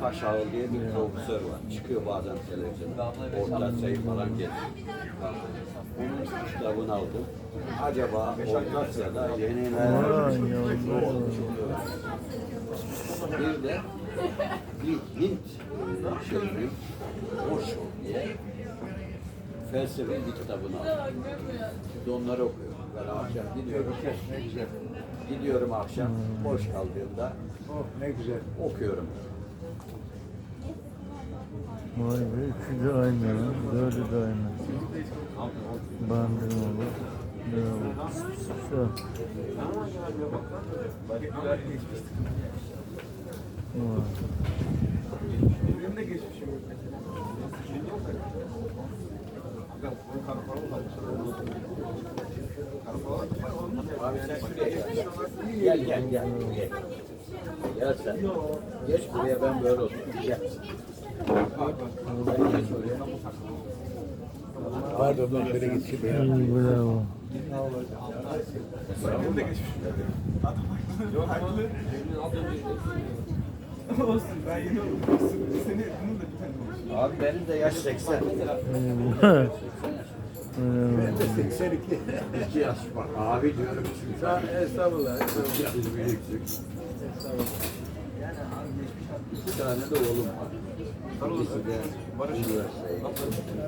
Taşağı diye bir profesör var. Çıkıyor bazen televizyonda. Orta sayı falan geliyor. Onun kitabını aldım. Acaba Orta Asya'da yeni Vay neler yavrum. Bir de bir Hint e, şehri Osho diye felsefe bir kitabını aldım. Şimdi onları okuyorum. Ben akşam gidiyorum. Ne. Gidiyorum akşam boş kaldığımda Oh ne güzel. okuyorum. Vay be üçü de aynı ya. Dördü de aynı. Bandım olur. Bravo. Benim de geçmişim yok mesela. Gel gel. Gel, gel sen. Geç buraya ben böyle oturayım. Gel. Pardon ben şöyle gitsin ya. Bravo. Olsun ben yeni. Seni bunun da bir tane olmuş. Abi benim de yaş 80. Eyvah. Ben de Bravo. 82. İki yaş var. Abi diyorum çünkü. Ha, Estağfurullah. estağfurullah. Siz büyüksün. İki tane de oğlum var.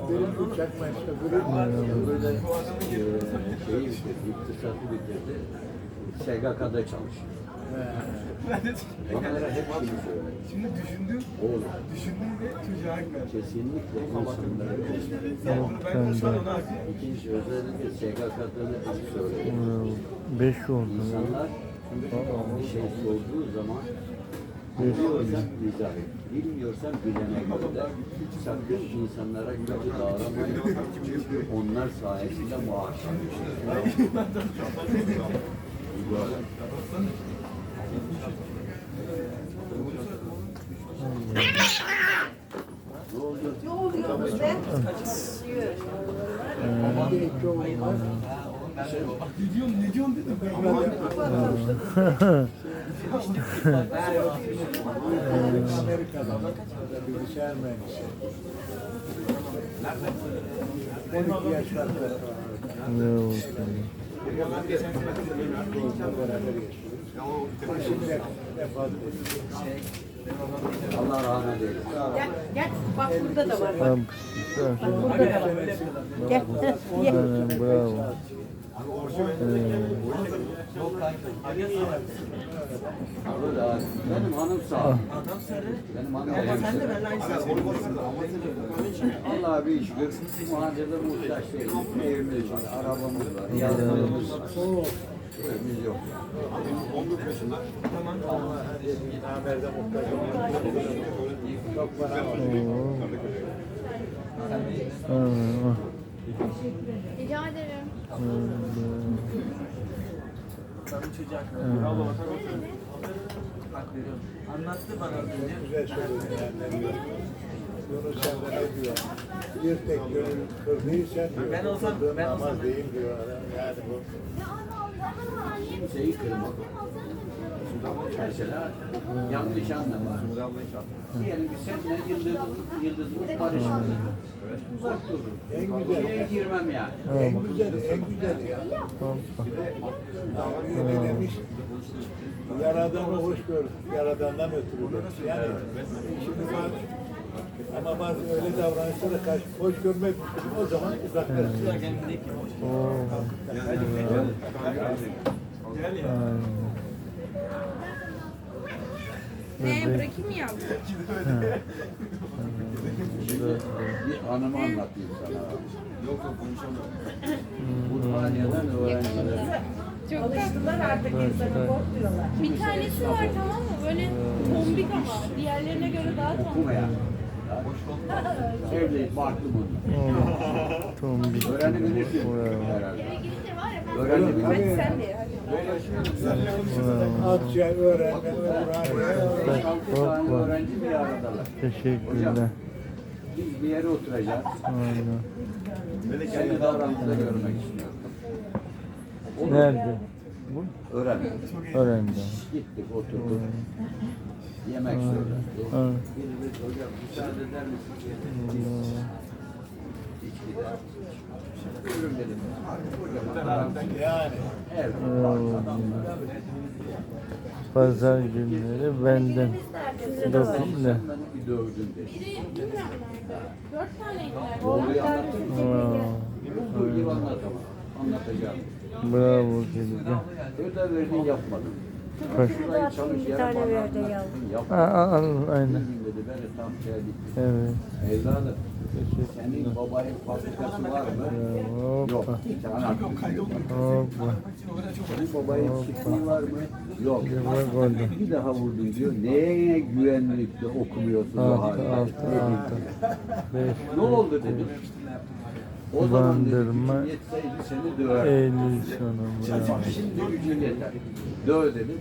Benim çakma işte böyle. Şeyi iktisatı bitirdi. SGK'da çalışıyor. Onlara hep şunu söyle. şimdi düşündüm. Oğlum Düşündüm de çocuğa verdim. kesinlikle insanlara bunu ben şu an ona. İkinci özellikle SGK'da da söylüyor. Bravo. Beş oldu. İnsanlar bir şey sorduğu zaman biliyorsan izah et. Bilmiyorsan bilene gönder. Sakın insanlara kötü davranmayın. Çünkü onlar sayesinde maaş alıyorsun. Ne oldu? Ne oluyor bizde? Bir iki oğlum var. Ne diyorsun ne diyorsun dedim. Amerika'da bilgisayar mühendisi. 12 yaş var. Bravo. Onunla beraber yaşıyoruz. Şimdi vefat etti. Allah rahmet eylesin. Gel, gel. Bak burada da var. Bak. Burada da var. Gel. Aynen bravo. Abi. Benim hanım sağ. Benim hanım hemşire. Allah'a bir şükür muhacirde muhtaç değiliz. Evimiz var, arabamız var, yazılımız var. Muhtaç olan çok para var. Oo. Aynen. Rica ederim. Anlattı bana az önce. Güzel söylüyorsun yani. Yunus Emre ne diyor? Bir tek gönül kırdıysa diyor. Ben olsam- ben olsam- değil diyor. Yani bu. Kimseyi kırmak. Mesela yanlış anlama. Diyelim ki seninle yıldız, yıldızımız barışmadı. Uzak durun. En güzel. Oraya girmem yani. En güzel, en güzel ya. Yani ne demiş? Yaradanı hoş gör, yaradandan ötürü. Yani şimdi bazı, ama bazı öyle davranışlara karşı hoş görmek o zaman uzaklaşır. Ne bırakayım mı yavrum? Bir anımı anlatayım sana. Yok yok konuşamıyorum. Burhaniye'den öğrenciler. Çok Alıştılar artık insanı korkmuyorlar. Bir tanesi var tamam mı? Böyle tombik ama diğerlerine göre daha tombik. Öğrenebilirsin Bravo. herhalde. Gidince var ya Öğrenebilirsin. sen de öğrenme, öğrenme. Öğrenci bir aradalar. Teşekkürler. Biz bir yere oturacağız. Aynen. Seni davranışında görmek istiyorum. Nerede? Bu? Öğren. Öğrendim. Gittik oturduk. Yemek söyledi. Ha. Bir müsaade eder misin? Allah. İçkiden. Buyurun dedim. Yani. ev. Allah. Pazar günleri benden. Dokuz ne? Bir dövdün dedi. Dört. Bu gibi anlatamam. Anlatacağım. Bravo kedi. Ödev verdin yapmadım. Çalış Bir tane verdi yavrum. Aa, aa, aynen. Evet. Evladım senin babanın fabrikası var mı? Yok. Hoppa. Canan. Hoppa. Senin babanın çiftliği var mı? Yok. Bir daha vurdun diyor. Neye güvenlikle okumuyorsun Altı, altı, altı. Ne oldu dedim. O zaman dedi gücün yetseydi seni döver. Eylül sonu. Şimdi gücün yeter. Döv dedim.